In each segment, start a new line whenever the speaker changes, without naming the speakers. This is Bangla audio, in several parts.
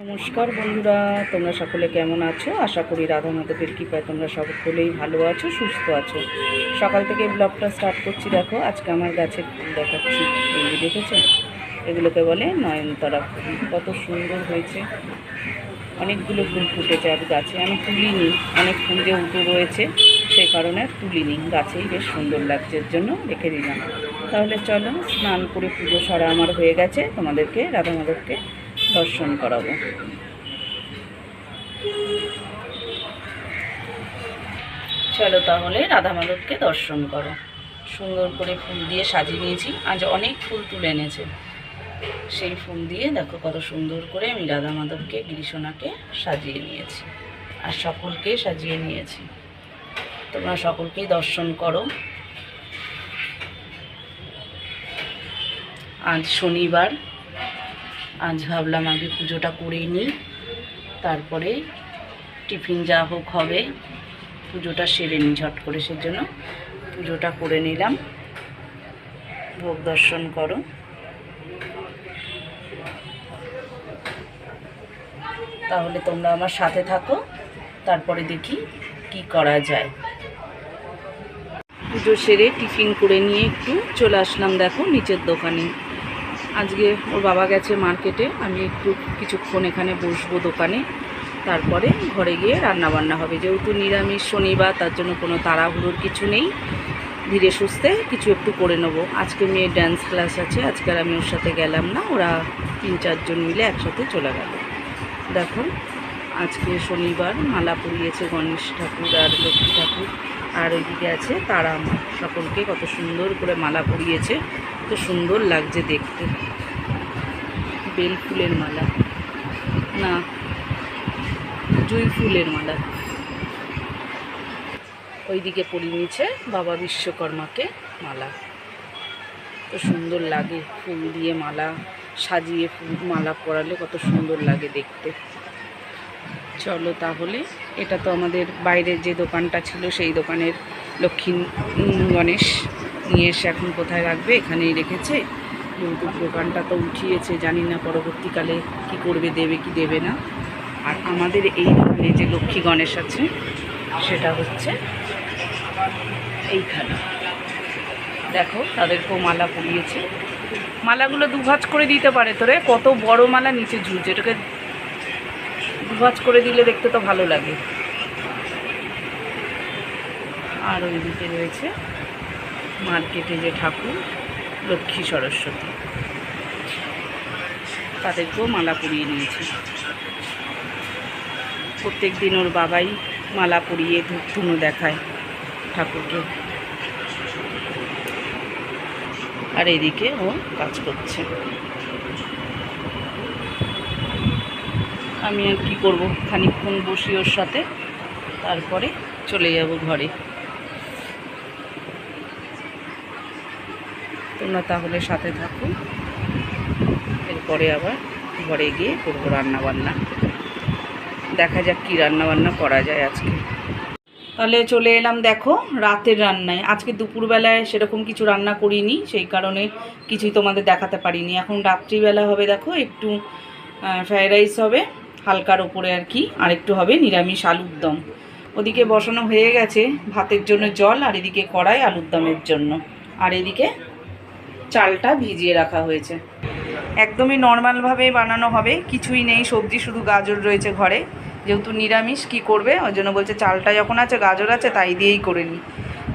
নমস্কার বন্ধুরা, তোমরা সকলে কেমন আছো? আশা করি রাধা মাধবের কৃপায় তোমরা সকলেই ভালো আছো, সুস্থ আছো। সকাল থেকে ব্লগটা স্টার্ট করছি, দেখো, আজকে আমার গাছের ফুল দেখাচ্ছি। এগুলি দেখেছ? এগুলোকে বলে নয়নতারা ফুল। কত সুন্দর হয়েছে। অনেকগুলো ফুল ফুটেছে আর গাছে। আমি তুলিনি, অনেক ফুল যে উঁচু রয়েছে সেই কারণে তুলিনি। গাছেই বেশ সুন্দর লাগছে জন্য রেখে দিলাম। তাহলে চলো, স্নান করে পুজো সারা আমার হয়ে গেছে। তোমাদেরকে, রাধা মাধবকে দর্শন করাবো। চলো তাহলে রাধা মাধবকে দর্শন করো। সুন্দর করে ফুল দিয়ে সাজিয়ে নিয়েছি। আজ অনেক ফুল তুলে এনেছে। সেই ফুল দিয়ে দেখো কত সুন্দর করে আমি রাধা মাধবকে, গিরিশোনাকে সাজিয়ে নিয়েছি আর সকলকে সাজিয়ে নিয়েছি। তোমরা সকলকেই দর্শন করো। আজ শনিবার আজ ভাবলাম আগে পুজোটা করে নিই, তারপরে টিফিন যা হোক হবে, পুজোটা সেরে নিই ঝট করে সেজন্য। পুজোটা করে নিলাম। ভোগ দর্শন করো। তাহলে তোমরা আমার সাথে থাকো, তারপরে দেখি কি করা যায়। পুজো সেরে টিফিন করে নিয়ে একটু চলে আসলাম দেখো নিচের দোকানে। আজকে ওর বাবা গেছে মার্কেটে, আমি একটু কিছুক্ষণ এখানে বসবো দোকানে, তারপরে ঘরে গিয়ে রান্না বান্না হবে। যেহেতু নিরামিষ শনিবার, তার জন্য কোনো তাড়াহুড়োর কিছু নেই। ধীরে সুস্থে কিছু একটু করে নেব। আজকে মেয়ের ড্যান্স ক্লাস আছে, আজকে আমি ওর সাথে গেলাম না, ওরা তিন চারজন মিলে একসাথে চলে গেল। দেখো, আজকে শনিবার মালা পরিয়েছে গণেশ ঠাকুর আর লক্ষ্মী ঠাকুর। আর ওইদিকে আছে তারা সকলকে কত সুন্দর করে মালা পরিয়েছে। কত সুন্দর লাগছে দেখতে। বেল ফুলের মালা। না, জুই ফুলের মালা। ওইদিকে পরিয়ে নিয়েছে বাবা বিশ্বকর্মাকে মালা। কত সুন্দর লাগে ফুল দিয়ে মালা সাজিয়ে ফুল, মালা পরালে কত সুন্দর লাগে দেখতে। চলো তাহলে, এটা তো আমাদের বাইরের যে দোকানটা ছিল সেই দোকানের লক্ষ্মী গণেশ। নিয়ে এসে এখন কোথায় রাখবে, এখানেই রেখেছে। যেহেতু দোকানটা তো উঠিয়েছে, জানি না পরবর্তীকালে কি করবে, দেবে কি দেবে না। আর আমাদের এই দোকানে যে লক্ষ্মী গণেশ আছে, সেটা হচ্ছে এইখানে। দেখো, তাদেরকেও মালা পরিয়েছে। মালাগুলো দুভাজ করে দিতে পারে তোরে, কত বড় মালা নিচে ঝুলছে, এটাকে দুভাজ করে দিলে দেখতে তো ভালো লাগে। আর ওইদিকে রয়েছে মার্কেটে যে ঠাকুর, লক্ষ্মী সরস্বতী, তাদেরকেও মালা পরিয়ে নিয়েছি। প্রত্যেক দিন ওর বাবাই মালা পরিয়ে ধূপ ধুনো দেখায় ঠাকুরকে। আর এদিকে ও কাজ করছে। আমি আর কি করব? খানিকক্ষণ বসি ওর সাথে, তারপরে চলে যাব ঘরে। তোমরা তাহলে সাথে থাকো। এরপরে আবার ঘরে গিয়ে করব রান্না বান্না দেখা যাক কী রান্না বান্না করা যায় আজকে। তাহলে চলে এলাম দেখো রাতের রান্নায়। আজকে দুপুরবেলায় সেরকম কিছু রান্না করিনি, সেই কারণে কিছুই তোমাদের দেখাতে পারিনি। এখন রাত্রিবেলা হবে দেখো, একটু ফ্রায়েড রাইস হবে, হালকার ওপরে আর কি, আর একটু হবে নিরামিষ আলুর দম। ওদিকে বসানো হয়ে গেছে ভাতের জন্য জল, আর এদিকে কড়াই আলুর দমের জন্য। আর এদিকে চালটা ভিজিয়ে রাখা হয়েছে। একদমই নর্মালভাবে বানানো হবে, কিছুই নেই, সবজি শুধু গাজর রয়েছে ঘরে। যেহেতু নিরামিষ, কি করবে? ওই জন্য বলছে চালটা যখন আছে, গাজর আছে, তাই দিয়েই করে নিই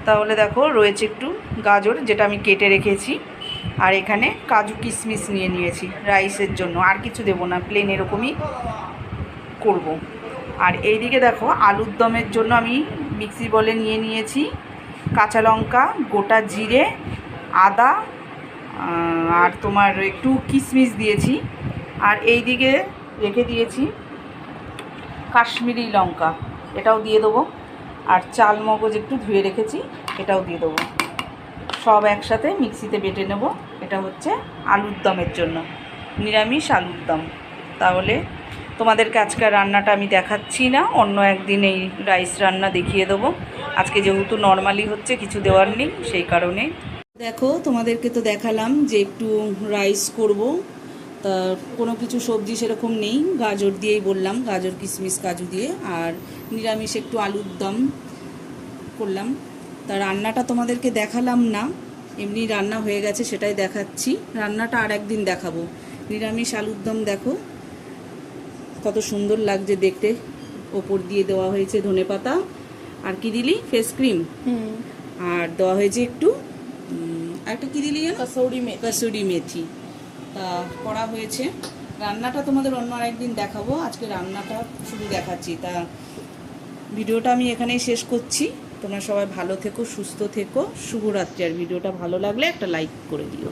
তাহলে দেখো, রয়েছে একটু গাজর, যেটা আমি কেটে রেখেছি। আর এখানে কাজু কিশমিশ নিয়ে নিয়েছি রাইসের জন্য। আর কিছু দেবো না প্লেন এরকমই করব। আর এইদিকে দেখো, আলুর দমের জন্য আমি মিক্সি বলে নিয়ে নিয়েছি। কাঁচা লঙ্কা, গোটা জিরে, আদা আর তোমার একটু কিশমিশ দিয়েছি। আর এই দিকে রেখে দিয়েছি কাশ্মীরি লঙ্কা, এটাও দিয়ে দেবো। আর চাল মগজ একটু ধুয়ে রেখেছি, এটাও দিয়ে দেবো। সব একসাথে মিক্সিতে বেটে নেব। এটা হচ্ছে আলুর দমের জন্য, নিরামিষ আলুর দম। তাহলে তোমাদেরকে আজকে রান্নাটা আমি দেখাচ্ছি না, অন্য একদিন এই রাইস রান্না দেখিয়ে দেবো। আজকে যেহেতু নর্মালি হচ্ছে, কিছু দেওয়ার নেই, সেই কারণে দেখো তোমাদেরকে তো দেখালাম যে একটু রাইস করব। তা কোনো কিছু সবজি সেরকম নেই গাজর দিয়েই বললাম গাজর কিশমিশ কাজু দিয়ে। আর নিরামিষ একটু আলুর দম করলাম। তা রান্নাটা তোমাদেরকে দেখালাম না এমনি রান্না হয়ে গেছে সেটাই দেখাচ্ছি। রান্নাটা আর একদিন দেখাবো। নিরামিষ আলুর দম দেখো কত সুন্দর লাগছে দেখতে। ওপর দিয়ে দেওয়া হয়েছে ধনেপাতা। আর কি দিলি? Face cream? আর দেওয়া হয়েছে একটু একটা কি দিলি
কসৌরি মে
কসুরি মেথি। তা করা হয়েছে। রান্নাটা তোমাদের অন্য আরেকদিন দেখাবো। আজকে রান্নাটা শুধু দেখাচ্ছি। তা ভিডিওটা আমি এখানেই শেষ করছি। তোমরা সবাই ভালো থেকো সুস্থ থেকো। শুভরাত্রি। আর ভিডিওটা ভালো লাগলে একটা লাইক করে দিও।